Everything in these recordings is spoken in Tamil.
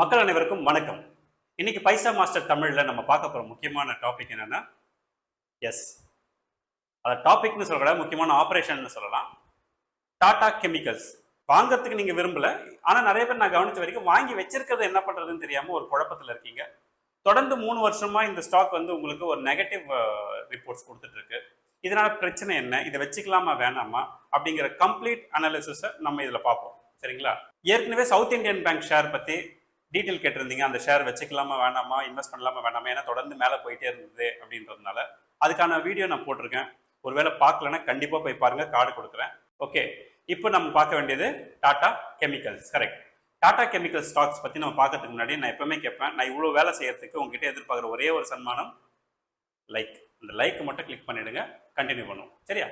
மக்கள் அனைவருக்கும் வணக்கம். இன்னைக்கு பைசா மாஸ்டர் தமிழில் நம்ம பார்க்க போகிற முக்கியமான டாபிக் என்னன்னா எஸ் அது டாபிக்னு சொல்லக்கூடாது முக்கியமான ஆப்ரேஷன்னு சொல்லலாம். டாடா கெமிக்கல்ஸ் வாங்கிறதுக்கு நீங்கள் விரும்பல. ஆனால் நிறைய பேர் நான் கவனித்த வரைக்கும் வாங்கி வச்சிருக்கிறது என்ன பண்ணுறதுன்னு தெரியாமல் ஒரு குழப்பத்தில் இருக்கீங்க. தொடர்ந்து மூணு வருஷமாக இந்த ஸ்டாக் வந்து உங்களுக்கு ஒரு நெகட்டிவ் ரிப்போர்ட்ஸ் கொடுத்துட்ருக்கு இதனால் இதனால பிரச்சனை என்ன? இதை வச்சுக்கலாமா வேணாமா? அப்படிங்கிற கம்ப்ளீட் அனாலிசிஸை நம்ம இதில் பார்ப்போம். சரிங்களா? ஏற்கனவே சவுத் இந்தியன் பேங்க் ஷேர் பற்றி டீட்டெயில் கேட்டிருந்தீங்க அந்த ஷேர் வச்சுக்கலாமா வேணாமா இன்வெஸ்ட் பண்ணலாமா வேணாமா ஏன்னா தொடர்ந்து மேலே போயிட்டே இருந்தது அப்படின்றதுனால. அதுக்கான வீடியோ நான் போட்டிருக்கேன். ஒருவேளை பார்க்கலன்னா கண்டிப்பாக போய் பாருங்கள் கார்டு கொடுக்குறேன். ஓகே இப்போ நம்ம பார்க்க வேண்டியது Tata chemicals correct. Tata chemical stocks பற்றி நம்ம பார்க்கறதுக்கு முன்னாடி நான் எப்பவுமே கேட்பேன் நான் இவ்வளோ வேலை செய்யறதுக்கு உங்ககிட்ட எதிர்பார்க்குற ஒரே ஒரு சன்மானம் லைக் இந்த லைக் மட்டும் கிளிக் பண்ணிடுங்க கண்டினியூ பண்ணுவோம். சரியா?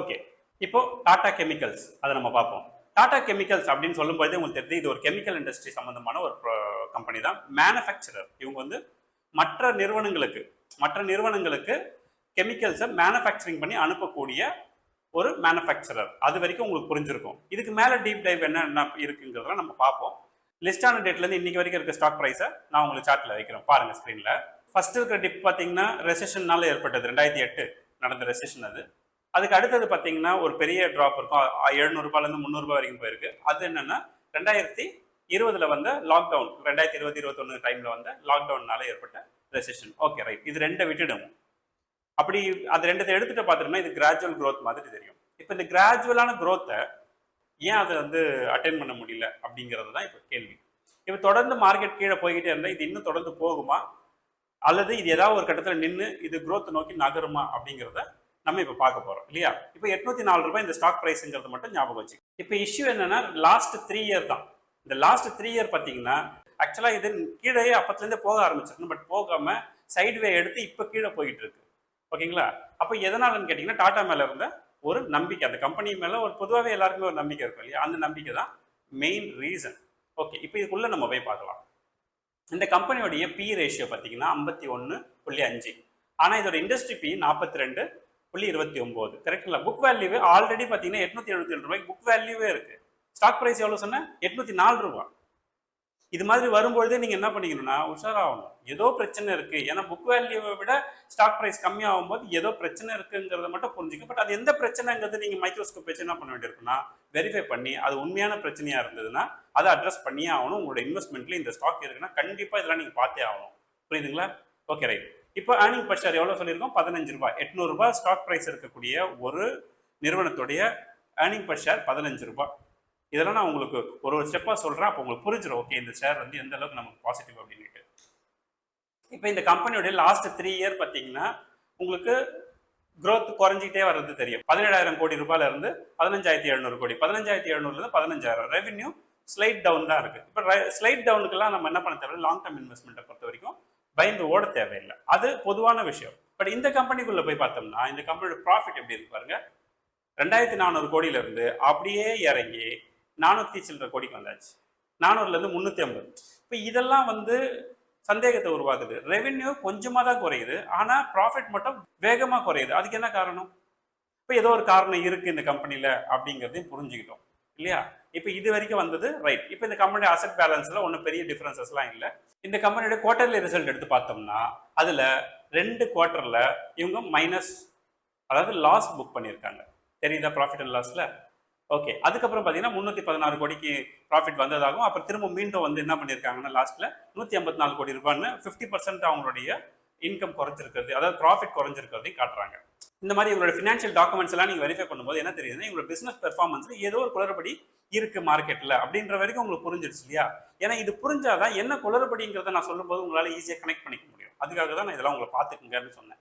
ஓகே இப்போ டாடா கெமிக்கல்ஸ் அதை நம்ம பார்ப்போம். டாடா கெமிக்கல்ஸ் அப்படின்னு சொல்லும்போது உங்களுக்கு தெரியுது இது ஒரு கெமிக்கல் இண்டஸ்ட்ரி சம்மந்தமான ஒரு கம்பெனி தான். மேனுஃபேக்சரர் இவங்க வந்து மற்ற நிறுவனங்களுக்கு மற்ற நிறுவனங்களுக்கு கெமிக்கல்ஸை மேனுஃபேக்சரிங் பண்ணி அனுப்பக்கூடிய ஒரு மேனுஃபேக்சரர் அது வரைக்கும் உங்களுக்கு புரிஞ்சிருக்கும். இதுக்கு மேலே டீப் டைவ் என்ன என்ன இருக்குங்கிறத நம்ம பார்ப்போம். லிஸ்டான டேட்லேருந்து இன்றைக்கி வரைக்கும் இருக்க ஸ்டாக் ப்ரைஸை நான் உங்களுக்கு சார்ட்டில் வைக்கிறேன். பாருங்கள் ஸ்க்ரீனில் ஃபஸ்ட்டு இருக்கிற டிப் பார்த்தீங்கன்னா ரெசெஷன்னால ஏற்பட்டது. ரெண்டாயிரத்தி எட்டு நடந்த ரெசெஷன் அது. அதுக்கு அடுத்தது பார்த்தீங்கன்னா ஒரு பெரிய ட்ராப் இருக்கும். எழுநூறுபாலேருந்து முந்நூறுபா வரைக்கும் போயிருக்கு. அது என்னென்னா ரெண்டாயிரத்தி இருபதில் வந்த லாக்டவுன் ரெண்டாயிரத்தி இருபது இருபத்தொன்னு டைமில் வந்த லாக்டவுன்னால ஏற்பட்ட ரெசிஷன் ஓகே ரைட் இது ரெண்டை விட்டுடும். அப்படி அது ரெண்டத்தை எடுத்துட்டு பார்த்துட்டோம்னா இது கிராஜுவல் க்ரோத் மாதிரி தெரியும். இப்போ இந்த கிராஜுவலான க்ரோத்தை ஏன் அதை வந்து அட்டைன் பண்ண முடியல? அப்படிங்கிறது தான் இப்போ கேள்வி. இப்போ தொடர்ந்து மார்க்கெட் கீழே போய்கிட்டே இருந்தால் இது இன்னும் தொடர்ந்து போகுமா? அல்லது இது ஏதாவது ஒரு கட்டத்தில் நின்று இது growth நோக்கி நகருமா? அப்படிங்கிறத நம்ம இப்போ பார்க்க போகிறோம் இல்லையா? இப்போ எட்நூத்தி நாலு ரூபாய் இந்த ஸ்டாக் ப்ரைஸுங்கிறது மட்டும் ஞாபகம் வச்சு இப்போ இஷ்யூ என்னன்னா லாஸ்ட் த்ரீ இயர் தான். இந்த லாஸ்ட் த்ரீ இயர் பார்த்தீங்கன்னா ஆக்சுவலாக இது கீழே அப்பத்துலேருந்தே போக ஆரம்பிச்சிருக்கணும் பட் போகாம சைட்வே எடுத்து இப்போ கீழே போயிட்டு இருக்கு ஓகேங்களா? அப்போ எதனாலன்னு கேட்டிங்கன்னா டாடா மேலே இருந்த ஒரு நம்பிக்கை அந்த கம்பெனி மேலே ஒரு பொதுவாகவே எல்லாருக்குமே ஒரு நம்பிக்கை இருக்கும் இல்லையா? அந்த நம்பிக்கை தான் மெயின் ரீசன் ஓகே இப்போ இதுக்குள்ளே நம்ம போய் பார்க்கலாம். இந்த கம்பெனியோடைய பி ரேஷியோ பார்த்தீங்கன்னா ஐம்பத்தி ஒன்று புள்ளி அஞ்சு. ஆனால் இதோட இண்டஸ்ட்ரி பி நாற்பத்தி ரெண்டு புள்ளி இருபத்தி ஒம்பது. கரெக்டுங்களா புக் வேல்யூவே ஆல்ரெடி பார்த்தீங்கன்னா எட்நூத்தி எழுபத்தி ஏழு ரூபாய்க்கு புக் வேல்யூவே இருக்கு. ஸ்டாக் ப்ரைஸ் எவ்வளோ சொன்னேன் எட்நூத்தி நாலு ரூபா. இது மாதிரி வரும்பொழுதே நீங்கள் என்ன பண்ணிக்கணும்னா உஷாராகணும். ஏதோ பிரச்சனை இருக்கு. ஏன்னா புக் வேல்யூவை விட ஸ்டாக் ப்ரைஸ் கம்மியாகும் போது ஏதோ பிரச்சனை இருக்குங்கிறத மட்டும் புரிஞ்சுக்க பட் அது எந்த பிரச்சனைங்கிறது நீங்கள் மைக்ரோஸ்கோப் வச்சு என்ன பண்ண வேண்டியிருக்குன்னா வெரிஃபை பண்ணி அது உண்மையான பிரச்சனையா இருந்ததுன்னா அதை அட்ரஸ் பண்ணியே ஆகணும். உங்களோட இன்வெஸ்ட்மெண்ட்ல இந்த ஸ்டாக் இருக்குன்னா கண்டிப்பாக இதெல்லாம் நீங்கள் பார்த்தே ஆகணும். புரியுதுங்களா? ஓகே ரைட் இப்போ ஏர்னிங் பர் ஷேர் எவ்வளோ சொல்லியிருக்கோம்? பதினஞ்சு ரூபாய். எட்நூறுபா ஸ்டாக் ப்ரைஸ் இருக்கக்கூடிய ஒரு நிறுவனத்துடைய ஏர்னிங் பர் ஷேர் பதினஞ்சு ரூபாய். இதெல்லாம் நான் உங்களுக்கு ஒரு ஒரு ஸ்டெப்பாக சொல்கிறேன் அப்போ உங்களுக்கு புரிஞ்சிடும் ஓகே இந்த ஷேர் வந்து எந்த அளவுக்கு நமக்கு பாசிட்டிவ் அப்படின்ட்டு இப்போ இந்த கம்பெனியோடைய லாஸ்ட் த்ரீ இயர் பார்த்தீங்கன்னா உங்களுக்கு க்ரோத் குறைஞ்சிக்கிட்டே வர்றது தெரியும். பதினேழாயிரம் கோடி ரூபாயிலிருந்து பதினஞ்சாயிரத்தி எழுநூறு கோடி. பதினஞ்சாயிரத்தி எழுநூறுலேருந்து பதினஞ்சாயிரம். ரெவென்யூ ஸ்லைட் டவுன் தான் இருக்குது இப்போ ஸ்லைட் டவுனுக்கெல்லாம் நம்ம என்ன பண்ண தேவை லாங் டேர்ம் இன்வெஸ்ட்மெண்ட்டை பொறுத்த வரைக்கும் பயந்து ஓட தேவையில்லை. அது பொதுவான விஷயம். பட் இந்த கம்பெனிக்குள்ள போய் பார்த்தோம்னா இந்த கம்பெனியோட ப்ராஃபிட் எப்படி இருக்கு பாருங்க? ரெண்டாயிரத்தி நானூறு கோடியில இருந்து அப்படியே இறங்கி நானூத்தி சில்லற கோடிக்கு வந்தாச்சு. நானூறுல இருந்து முன்னூத்தி ஐம்பது. இப்போ இதெல்லாம் வந்து சந்தேகத்தை உருவாக்குது. ரெவென்யூ கொஞ்சமாக தான் குறையுது. ஆனால் ப்ராஃபிட் மட்டும் வேகமாக குறையுது. அதுக்கு என்ன காரணம்? இப்போ ஏதோ ஒரு காரணம் இருக்குது இந்த கம்பெனியில் அப்படிங்கிறதையும் புரிஞ்சுக்கிட்டோம். இல்லையா? இப்போ இது வரைக்கும் வந்தது ரைட் இப்போ இந்த கம்பெனி அசெட் பேலன்ஸில் ஒன்றும் பெரிய டிஃப்ரென்சஸ்லாம் இல்லை. இந்த கம்பெனியோட குவார்டர்லி ரிசல்ட் எடுத்து பார்த்தோம்னா அதில் ரெண்டு குவார்டரில் இவங்க மைனஸ் அதாவது லாஸ் புக் பண்ணியிருக்காங்க. தெரியுதா ப்ராஃபிட் அண்ட் லாஸில் ஓகே அதுக்கப்புறம் பார்த்தீங்கன்னா முந்நூற்றி பதினாறு கோடிக்கு ப்ராஃபிட் வந்ததாகவும் அப்புறம் திரும்ப மீண்டும் வந்து என்ன பண்ணியிருக்காங்கன்னா லாஸ்ட்டில் நூற்றி ஐம்பத்தி நாலு கோடி ரூபான்னு ஃபிஃப்டி பர்சன்ட் அவங்களுடைய இன்கம் குறைஞ்சிருக்கிறது அதாவது ப்ராஃபிட் குறைஞ்சிருக்கிறதையும் காட்டுறாங்க. இந்த மாதிரி உங்களோட ஃபினான்ஷியல் டாக்குமெண்ட்ஸ் எல்லாம் நீங்கள் வெரிஃபை பண்ணும்போது என்ன தெரியுதுன்னா உங்களோட பிஸ்னஸ் பெர்ஃபார்மன்ஸ்ல ஏதோ ஒரு குளறுபடி இருக்கு மார்க்கெட்டில் அப்படின்ற வரைக்கும் உங்களுக்கு புரிஞ்சிடுச்சு இல்லையா? ஏன்னா இது புரிஞ்சாதான் என்ன குளறுபடிங்கிறத நான் சொல்லும்போது உங்களால் ஈஸியாக கனெக்ட் பண்ணிக்க முடியும். அதுக்காக தான் நான் இதெல்லாம் உங்களை பார்த்துக்குங்கன்னு சொன்னேன்.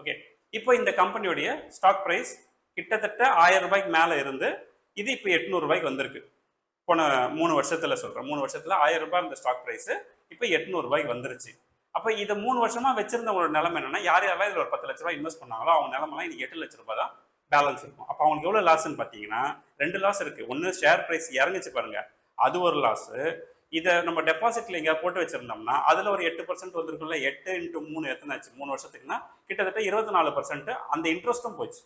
ஓகே இப்போ இந்த கம்பெனியோடைய ஸ்டாக் ப்ரைஸ் கிட்டத்தட்ட ஆயிரம் ரூபாய்க்கு மேலே இருந்து இது இப்போ எட்நூறுபாய்க்கு வந்திருக்கு. போன மூணு வருஷத்தில் சொல்கிறேன் மூணு வருஷத்தில் ஆயிரம் ரூபாய் இருந்த ஸ்டாக் ப்ரைஸு இப்போ எட்நூறுபாய்க்கு வந்துருச்சு. அப்போ இதை மூணு வருஷமா வச்சிருந்தவங்களோட நிலைமை என்னன்னா யார் யாரெல்லாம் இதில் ஒரு பத்து லட்ச ரூபாய் இன்வெஸ்ட் பண்ணாங்களோ அவங்க நிலமெல்லாம் இன்னைக்கு எட்டு லட்ச ரூபாய் தான் பேலன்ஸ் இருக்கும். அப்போ அவங்களுக்கு எவ்வளோ லாஸ்ன்னு பார்த்தீங்கன்னா ரெண்டு லாஸ் இருக்கு. ஒன்று ஷேர் ப்ரைஸ் இறங்குச்சு பாருங்க. அது ஒரு லாஸ் இதை நம்ம டெபாசிட்ல எங்கேயாவது போட்டு வச்சிருந்தோம்னா அதில் ஒரு எட்டு பர்சன்ட் வந்திருக்கும்ல எட்டு இன்ட்டு மூணு எத்தனை ஆச்சு மூணு வருஷத்துக்குன்னா கிட்டத்தட்ட இருபத்தி நாலு பர்சன்ட் அந்த இன்ட்ரெஸ்ட்டும் போச்சு.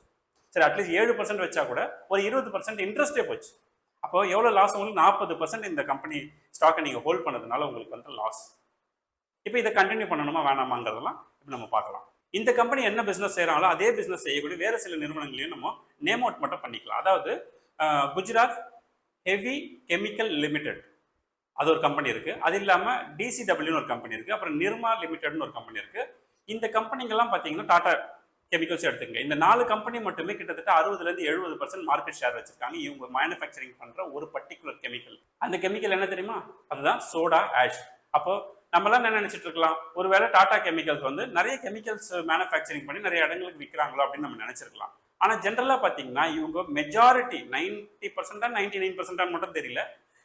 சரி அட்லீஸ்ட் ஏழு பர்சன்ட் வச்சா கூட ஒரு இருபது பர்சன்ட் இன்ட்ரெஸ்டே போச்சு. அப்போ எவ்வளோ லாஸ் உங்களுக்கு நாற்பது பர்சன்ட் இந்த கம்பெனி ஸ்டாக்கை நீங்கள் ஹோல்ட் பண்ணதுனால உங்களுக்கு வந்து லாஸ் இப்போ இதை கண்டினியூ பண்ணணுமா வேணாமாங்கிறதெல்லாம் இப்போ நம்ம பார்க்கலாம். இந்த கம்பெனி என்ன பிஸ்னஸ் செய்கிறாங்களோ அதே பிஸ்னஸ் செய்யக்கூடிய வேறு சில நிறுவனங்களையும் நம்ம நேம் அவுட் மட்டும் பண்ணிக்கலாம். அதாவது குஜராத் ஹெவி கெமிக்கல் லிமிடெட் அது ஒரு கம்பெனி இருக்குது அது இல்லாமல் டிசிடபிள்யூன்னு ஒரு கம்பெனி இருக்குது அப்புறம் நிர்மா லிமிடெட்னு ஒரு கம்பெனி இருக்குது இந்த கம்பெனிங்கெல்லாம் பார்த்தீங்கன்னா டாடா கெமிக்கல்ஸ் எடுத்துங்க இந்த நாலு கம்பெனி மட்டுமே கிட்டத்தட்ட அறுபதுலேருந்து எழுபது பர்சன்ட் மார்க்கெட் ஷேர் வச்சிருக்காங்க. இவங்க மேனுஃபேக்சரிங் பண்ணுற ஒரு பர்டிகுலர் கெமிக்கல் அந்த கெமிக்கல் என்ன தெரியுமா? அதுதான் சோடா ஆஷ் அப்போ நம்மலாம் என்ன நினைச்சிட்டு இருக்கலாம்? ஒருவேளை டாடா கெமிக்கல்ஸ் வந்து நிறைய கெமிக்கல்ஸ் மேனுஃபேக்சரிங் பண்ணி நிறைய இடங்களுக்கு விற்கிறாங்களோ அப்படின்னு நம்ம நினைச்சிருக்கலாம். ஆனால் ஜென்ரலாக பார்த்தீங்கன்னா இவங்க மெஜாரிட்டி நைன்டி பர்சன்டா நைன்டி நைன் பர்சன்டான்னு மட்டும் தெரியல.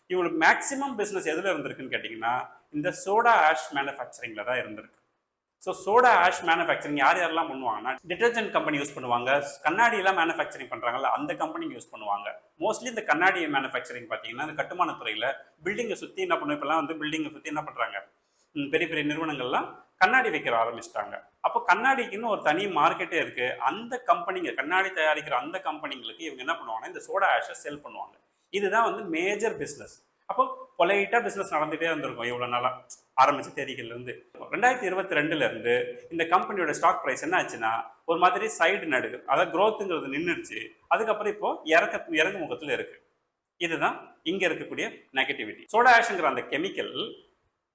இவங்களுக்கு மேக்ஸிமம் பிஸ்னஸ் எதில் இருந்திருக்குன்னு கேட்டிங்கன்னா இந்த சோடா ஆஷ் மேனுஃபேக்சரிங்கில் தான் இருந்திருக்கு. ஸோ சோடா ஆஷ் மேனுஃபேக்சரிங் யார் யாரெல்லாம் பண்ணுவாங்கன்னா டிட்டர்ஜென்ட் கம்பெனி யூஸ் பண்ணுவாங்க கண்ணாடியெல்லாம் மேனுஃபேக்சரிங் பண்ணுறாங்கல்ல அந்த கம்பெனி யூஸ் பண்ணுவாங்க. மோஸ்ட்லி இந்த கண்ணாடி மேனுஃபேக்சரிங் பார்த்தீங்கன்னா இந்த கட்டுமானத்துறையில் பில்டிங்கை சுற்றி என்ன பண்ணுவோம் இப்போலாம் வந்து பில்டிங்கை சுற்றி என்ன பண்ணுறாங்க பெரிய பெரிய நிறுவனங்கள்லாம் கண்ணாடி வைக்கிற ஆரம்பிச்சிட்டாங்க. அப்போ கண்ணாடிக்குன்னு ஒரு தனி மார்க்கெட்டே இருக்குது அந்த கம்பெனிங்க கண்ணாடி தயாரிக்கிற அந்த கம்பெனிங்களுக்கு இவங்க என்ன பண்ணுவாங்கன்னா இந்த சோடா ஆஷை செல் பண்ணுவாங்க. இதுதான் வந்து மேஜர் பிஸ்னஸ் அப்போ பொலைட்டாக பிஸ்னஸ் நடந்துகிட்டே இருந்திருக்கும் இவ்வளோ நாளாக ஆரம்பித்த தேதிகள்லேருந்து. ரெண்டாயிரத்தி இருபத்தி ரெண்டுலேருந்து இந்த கம்பெனியோட ஸ்டாக் ப்ரைஸ் என்ன ஆச்சுன்னா ஒரு மாதிரி சைடு நடுகு அதாவது க்ரோத்துங்கிறது நின்றுச்சு அதுக்கப்புறம் இப்போது இறக்க இறங்கு முகத்தில் இருக்குது இதுதான் இங்கே இருக்கக்கூடிய நெகட்டிவிட்டி சோடா ஆஷுங்கிற அந்த கெமிக்கல்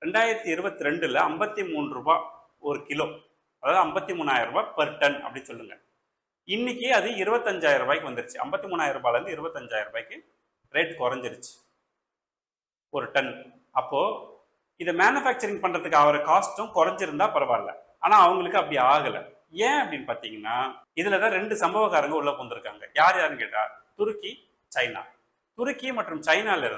ரெண்டாயிரத்தி இருபத்தி ரெண்டில் ஐம்பத்தி மூணு ரூபா ஒரு கிலோ அதாவது ஐம்பத்தி மூணாயிரம் ரூபாய் பெர் டன் அப்படி சொல்லுங்க. இன்னைக்கு அது இருபத்தஞ்சாயிரம் ரூபாய்க்கு வந்துருச்சு. ஐம்பத்தி மூணாயிரம் ரூபாயிலேருந்து இருபத்தஞ்சாயிரம் ரூபாய்க்கு ரேட் குறைஞ்சிருச்சு ஒரு டன் அப்போது இதை மேனுஃபேக்சரிங் பண்ணுறதுக்கு ஆகிற காஸ்ட்டும் குறைஞ்சிருந்தா பரவாயில்ல. ஆனால் அவங்களுக்கு அப்படி ஆகலை. ஏன் அப்படின்னு பார்த்தீங்கன்னா இதில் தான் ரெண்டு சம்பவக்காரங்க உள்ளே வந்திருக்காங்க யார் யாருன்னு கேட்டால் துருக்கி சைனா. துருக்கி மற்றும் சைனால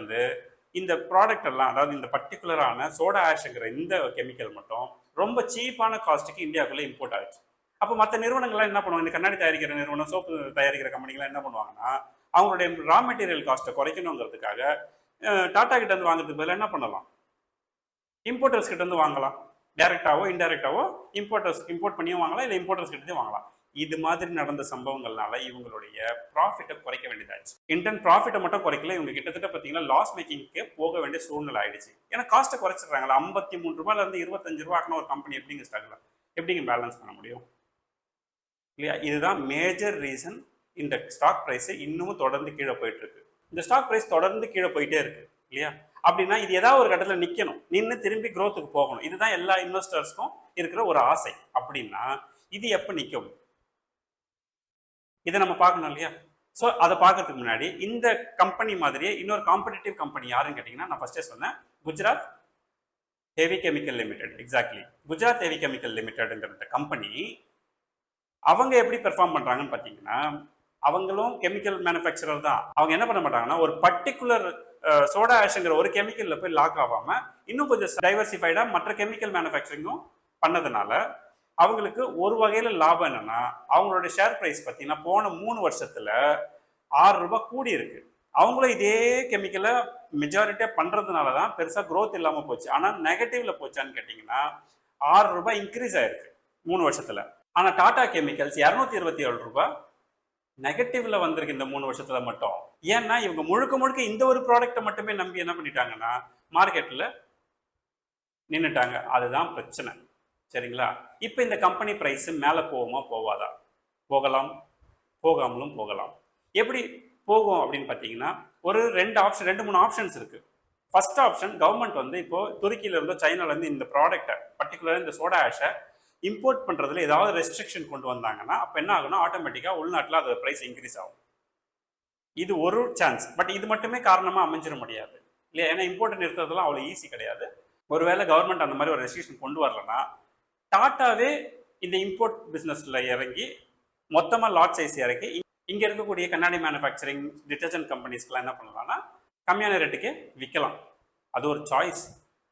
இந்த ப்ராடக்ட் எல்லாம் அதாவது இந்த பர்டிகுலரான சோடா ஆஷங்கிற இந்த கெமிக்கல் மட்டும் ரொம்ப சீப்பான காஸ்ட்டுக்கு இந்தியாவுக்குள்ளே இம்போர்ட் ஆச்சு அப்போ மற்ற நிறுவனங்கள்லாம் என்ன பண்ணுவாங்க? இந்த கண்ணாடி தயாரிக்கிற நிறுவனம் சோப்பு தயாரிக்கிற கம்பெனிகள்லாம் என்ன பண்ணுவாங்கன்னா அவங்களுடைய ரா மெட்டீரியல் காஸ்ட்டை குறைக்கணுங்கிறதுக்காக டாட்டா கிட்ட இருந்து வாங்குறதுக்கு பதிலாக என்ன பண்ணலாம்? இம்போர்ட்டர்ஸ் கிட்ட இருந்து வாங்கலாம். டைரக்டாவோ இன்டெரக்டாவோ இம்போர்ட்டர்ஸ் இம்போர்ட் பண்ணியும் வாங்கலாம் இல்லை இம்போர்ட்டர்ஸ் கிட்டே வாங்கலாம். இது மாதிரி நடந்த சம்பவங்கள்னால இவங்களுடைய ப்ராஃபிட்டை குறைக்க வேண்டியதாச்சு. இன்டர்ன் ப்ராஃபிட்டை மட்டும் குறைக்கல இவங்க கிட்டத்தட்ட பார்த்தீங்கன்னா லாஸ் மேக்கிங்க்கு போக வேண்டிய சூழ்நிலை ஆயிடுச்சு. ஏன்னா காஸ்ட்டை குறைச்சிடுறாங்களா ஐம்பத்தி மூணு ரூபாயிலேருந்து இருபத்தஞ்சு ரூபாக்கான ஒரு கம்பெனி எப்படிங்க ஸ்டாக்ல எப்படிங்க பேலன்ஸ் பண்ண முடியும்? இல்லையா? இதுதான் மேஜர் ரீசன் இந்த ஸ்டாக் ப்ரைஸ் இன்னமும் தொடர்ந்து கீழே போயிட்டு இருக்கு இந்த ஸ்டாக் ப்ரைஸ் தொடர்ந்து கீழே போயிட்டே இருக்கு இல்லையா? அப்படின்னா இது ஏதாவது ஒரு கட்டத்தில் நிற்கணும் நின்று திரும்பி க்ரோத்துக்கு போகணும். இதுதான் எல்லா இன்வெஸ்டர்ஸ்க்கும் இருக்கிற ஒரு ஆசை. அப்படின்னா இது எப்போ நிற்கும் இதை நம்ம பார்க்கணும் இல்லையா? ஸோ அதை பார்க்கறதுக்கு முன்னாடி இந்த கம்பெனி மாதிரியே இன்னொரு காம்படிட்டிவ் கம்பெனி யாருன்னு கேட்டிங்கன்னா நான் ஃபஸ்ட்டே சொன்னேன். Gujarat heavy chemical limited exactly Gujarat heavy chemical லிமிடெட்ங்கிற company அவங்க எப்படி பெர்ஃபார்ம் பண்ணுறாங்கன்னு பார்த்தீங்கன்னா அவங்களும் கெமிக்கல் மேனுஃபேக்சரர் தான். அவங்க என்ன பண்ண மாட்டாங்கன்னா ஒரு பர்டிகுலர் சோடா ஆஷுங்கிற ஒரு கெமிக்கலில் போய் லாக் ஆகாமல் இன்னும் கொஞ்சம் டைவர்சிஃபைடாக மற்ற கெமிக்கல் மேனுஃபேக்சரிங்கும் பண்ணதுனால அவங்களுக்கு ஒரு வகையில் லாபம் என்னன்னா அவங்களோட ஷேர் ப்ரைஸ் பார்த்தீங்கன்னா போன மூணு வருஷத்தில் ஆறு ரூபாய் கூடி இருக்கு. அவங்களும் இதே கெமிக்கலை மெஜாரிட்டியாக பண்ணுறதுனால தான் பெருசாக க்ரோத் இல்லாமல் போச்சு. ஆனால் நெகட்டிவில் போச்சான்னு கேட்டிங்கன்னா ஆறு ரூபாய் இன்க்ரீஸ் ஆயிருக்கு மூணு வருஷத்தில். ஆனால் டாடா கெமிக்கல்ஸ் இரநூத்தி இருபத்தி ஏழு ரூபாய் நெகட்டிவ்ல வந்திருக்கு இந்த மூணு வருஷத்துல மட்டும். ஏன்னா இவங்க முழுக்க முழுக்க இந்த ஒரு ப்ராடக்ட்டை மட்டுமே நம்பி என்ன பண்ணிட்டாங்கன்னா மார்க்கெட்ல நின்றுட்டாங்க அதுதான் பிரச்சனை. சரிங்களா? இப்போ இந்த கம்பெனி ப்ரைஸு மேலே போகுமா போவாதா போகலாம். போகாமலும் போகலாம். எப்படி போகும் அப்படின்னு பார்த்தீங்கன்னா ஒரு ரெண்டு ஆப்ஷன் ரெண்டு மூணு ஆப்ஷன்ஸ் இருக்குது ஃபர்ஸ்ட் ஆப்ஷன் கவர்மெண்ட் வந்து இப்போது துருக்கியிலேருந்தோ சைனாலேருந்து இந்த ப்ராடக்ட்டை பர்டிகுலராக இந்த சோடா ஆஷை இம்போர்ட் பண்ணுறதுல ஏதாவது ரெஸ்ட்ரிக்ஷன் கொண்டு வந்தாங்கன்னா அப்போ என்ன ஆகும்னா ஆட்டோமேட்டிக்காக உள்நாட்டில் அதோட ப்ரைஸ் இன்க்ரீஸ் ஆகும். இது ஒரு சான்ஸ் பட் இது மட்டுமே காரணமாக அமைஞ்சிட முடியாது. இல்லையா? ஏன்னா இம்போர்ட் நிறுத்துறதுலாம் அவ்வளோ ஈஸி கிடையாது. ஒருவேளை கவர்மெண்ட் அந்த மாதிரி ஒரு ரெஸ்ட்ரிக்ஷன் கொண்டு வரலன்னா டாட்டாவே இந்த இம்போர்ட் பிஸ்னஸில் இறங்கி மொத்தமாக லாட் சைஸ் இறக்கி இங்கே இருக்கக்கூடிய கண்ணாடி மேனுஃபேக்சரிங் டிட்டர்ஜென்ட் கம்பெனிஸ்க்கெலாம் என்ன பண்ணலாம்னா கம்மியான ரேட்டுக்கு விற்கலாம் அது ஒரு சாய்ஸ்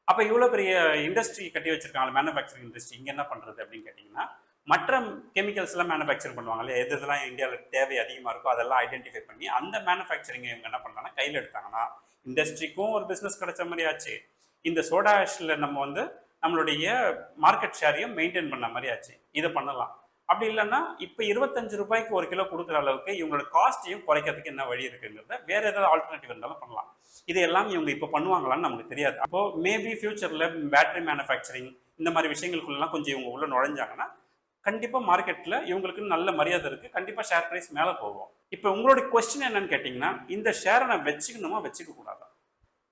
அப்போ இவ்வளோ பெரிய இண்டஸ்ட்ரி கட்டி வச்சிருக்காங்க மேனுஃபேக்சரிங் இண்டஸ்ட்ரி இங்கே என்ன பண்ணுறது அப்படின்னு கேட்டிங்கன்னா மற்ற கெமிக்கல்ஸ்லாம் மேனுஃபேக்சர் பண்ணுவாங்க இல்லையா? எது இதெல்லாம் இந்தியாவில் தேவை அதிகமாக இருக்கோ அதெல்லாம் ஐடென்டிஃபை பண்ணி அந்த மேனுஃபேக்சரிங்கை இவங்க என்ன பண்ணலாம்னா கையில் எடுத்தாங்கன்னா இண்டஸ்ட்ரிக்கும் ஒரு பிஸ்னஸ் கிடைச்ச மாதிரி ஆச்சு. இந்த சோடா ஆஷில் நம்ம வந்து நம்மளுடைய மார்க்கெட் ஷேரையும் மெயின்டைன் பண்ண மாதிரி ஆச்சு. இதை பண்ணலாம். அப்படி இல்லைன்னா இப்போ இருபத்தஞ்சு ரூபாய்க்கு ஒரு கிலோ கொடுக்குற அளவுக்கு இவங்களோட காஸ்ட்டையும் குறைக்கிறதுக்கு என்ன வழி இருக்குங்கிறத வேற ஏதாவது ஆல்டர்னேட்டிவ் இருந்தாலும் பண்ணலாம். இது எல்லாம் இவங்க இப்போ பண்ணுவாங்களான்னு நமக்கு தெரியாது. அப்போ மேபி ஃபியூச்சரில் பேட்டரி மேனுஃபேக்சரிங் இந்த மாதிரி விஷயங்களுக்குள்ளலாம் கொஞ்சம் இவங்க உள்ள நுழைஞ்சாங்கன்னா கண்டிப்பாக மார்க்கெட்டில் இவங்களுக்கு நல்ல மரியாதை இருக்குது கண்டிப்பாக ஷேர் ப்ரைஸ் மேலே போகும். இப்போ உங்களுடைய கொஸ்டின் என்னன்னு கேட்டிங்கன்னா இந்த ஷேரை நான் வச்சுக்கணுமா வச்சுக்க கூடாதா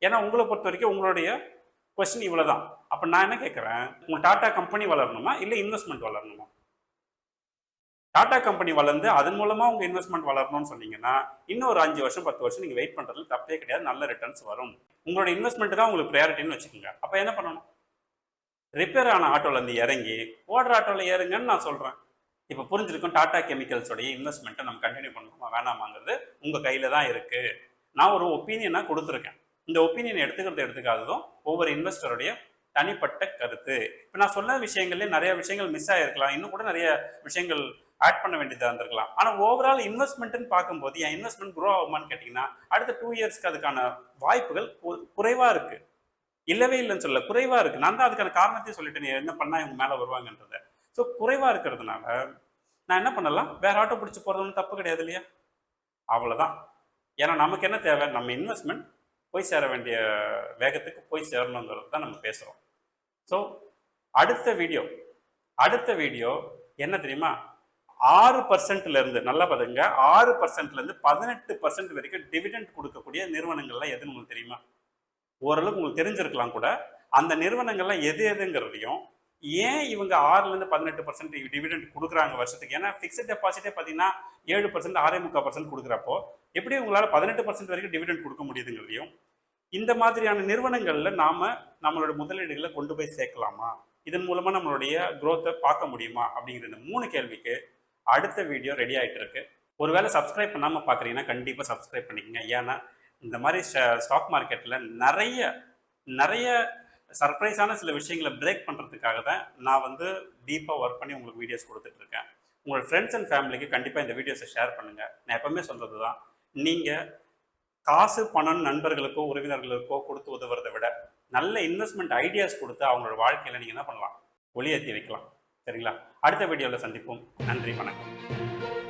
ஏன்னா உங்களை பொறுத்த வரைக்கும் உங்களுடைய கொஸ்டின் இவ்வளோ தான் அப்போ நான் என்ன கேட்குறேன் உங்கள் டாடா கம்பெனி வளரணுமா? இல்லை இன்வெஸ்ட்மெண்ட் வளரணுமா? டாடா கம்பெனி வளர்ந்து அதன் மூலமாக உங்கள் இன்வெஸ்ட்மெண்ட் வளரணும்னு சொன்னீங்கன்னா இன்னும் ஒரு அஞ்சு வருஷம் பத்து வருஷம் நீங்கள் வெயிட் பண்றதுல தப்பே கிடையாது. நல்ல ரிட்டர்ன்ஸ் வரும். உங்களோட இன்வெஸ்ட்மெண்ட் தான் உங்களுக்கு ப்ரையாரிட்டின்னு வச்சுக்கோங்க. அப்போ என்ன பண்ணணும்? ரிப்பேர் ஆன ஆட்டோலேருந்து இறங்கி ஓடுற ஆட்டோவில் ஏறுங்கன்னு நான் சொல்கிறேன் இப்போ புரிஞ்சிருக்கும் டாடா கெமிக்கல்ஸோடைய இன்வெஸ்ட்மெண்ட்டை நம்ம கண்டினியூ பண்ணணுமா வேணாமாங்கிறது உங்கள் கையில் தான் இருக்குது நான் ஒரு ஒப்பீனியனாக கொடுத்துருக்கேன். இந்த ஒப்பீனியன் எடுத்துக்கிறது எடுத்துக்காததும் ஒவ்வொரு இன்வெஸ்டருடைய தனிப்பட்ட கருத்து. இப்போ நான் சொன்ன விஷயங்கள்ல நிறைய விஷயங்கள் மிஸ் ஆகிருக்கலாம் இன்னும் கூட நிறைய விஷயங்கள் ஆட் பண்ண வேண்டியதாக இருந்திருக்கலாம். ஆனால் ஓவரால் இன்வெஸ்ட்மெண்ட்னு பார்க்கும்போது என் இன்வெஸ்ட்மெண்ட் குரோ ஆகுமான்னு கேட்டிங்கன்னா அடுத்த டூ இயர்ஸ்க்கு அதுக்கான வாய்ப்புகள் குறைவாக இருக்குது இல்லவே இல்லைன்னு சொல்ல குறைவாக இருக்குது நான் தான் அதுக்கான காரணத்தையும் சொல்லிட்டேன் என்ன பண்ணால் இவங்க மேலே வருவாங்கன்றத. ஸோ குறைவாக இருக்கிறதுனால நான் என்ன பண்ணலாம்? வேற ஆட்டோ பிடிச்சி போகிறதுன்னு தப்பு கிடையாது இல்லையா? அவ்வளோதான் ஏன்னா நமக்கு என்ன தேவை? நம்ம இன்வெஸ்ட்மெண்ட் போய் சேர வேண்டிய வேகத்துக்கு போய் சேரணுங்கிறது தான் நம்ம பேசுகிறோம் ஸோ அடுத்த வீடியோ அடுத்த வீடியோ என்ன தெரியுமா? ஆறு பர்சன்ட்ல இருந்து நல்லா பாருங்க ஆறு பர்சன்ட்ல இருந்து பதினெட்டு பர்சன்ட் வரைக்கும் டிவிடெண்ட் கொடுக்கக்கூடிய நிறுவனங்கள்லாம் எதுன்னு உங்களுக்கு தெரியுமா? ஓரளவுக்கு உங்களுக்கு தெரிஞ்சிருக்கலாம் கூட. அந்த நிறுவனங்கள்லாம் எது எதுங்கிறதையும் ஏன் இவங்க ஆறுலேருந்து பதினெட்டு பர்சன்ட் டிவிடெண்ட் கொடுக்குறாங்க வருஷத்துக்கு? ஏன்னா ஃபிக்ஸட் டெபாசிட்டே பார்த்தீங்கன்னா ஏழு பர்சன்ட் ஆறே முக்கால் பர்சன்ட் கொடுக்குறப்போ எப்படி உங்களால் பதினெட்டு பர்சன்ட் வரைக்கும் டிவிடெண்ட் கொடுக்க முடியுதுங்கிறதையும் இந்த மாதிரியான நிறுவனங்களில் நாம் நம்மளோட முதலீடுகளை கொண்டு போய் சேர்க்கலாமா? இதன் மூலமாக நம்மளுடைய குரோத்தை பார்க்க முடியுமா? அப்படிங்கிற இந்த மூணு கேள்விக்கு அடுத்த வீடியோ ரெடி ஆகிட்டு இருக்கு. ஒருவேளை சப்ஸ்கிரைப் பண்ணாம பார்க்குறீங்கன்னா கண்டிப்பாக சப்ஸ்கிரைப் பண்ணிக்கங்க. ஏன்னா இந்த மாதிரி ஸ்டாக் மார்க்கெட்டில் நிறைய நிறைய சர்ப்ரைஸான சில விஷயங்களை பிரேக் பண்ணுறதுக்காக தான் நான் வந்து டீப்பாக ஒர்க் பண்ணி உங்களுக்கு வீடியோஸ் கொடுத்துட்டு இருக்கேன் உங்களோட ஃப்ரெண்ட்ஸ் அண்ட் ஃபேமிலிக்கு கண்டிப்பாக இந்த வீடியோஸை ஷேர் பண்ணுங்கள் நான் எப்பவுமே சொல்கிறது தான் நீங்கள் காசு பணம் நண்பர்களுக்கோ உறவினர்களுக்கோ கொடுத்து உதவுறதை விட நல்ல இன்வெஸ்ட்மெண்ட் ஐடியாஸ் கொடுத்து அவங்களோட வாழ்க்கையில் நீங்கள் என்ன பண்ணலாம்? ஒளியேற்றி வைக்கலாம். சரிங்களா? அடுத்த வீடியோவில் சந்திப்போம். நன்றி வணக்கம்.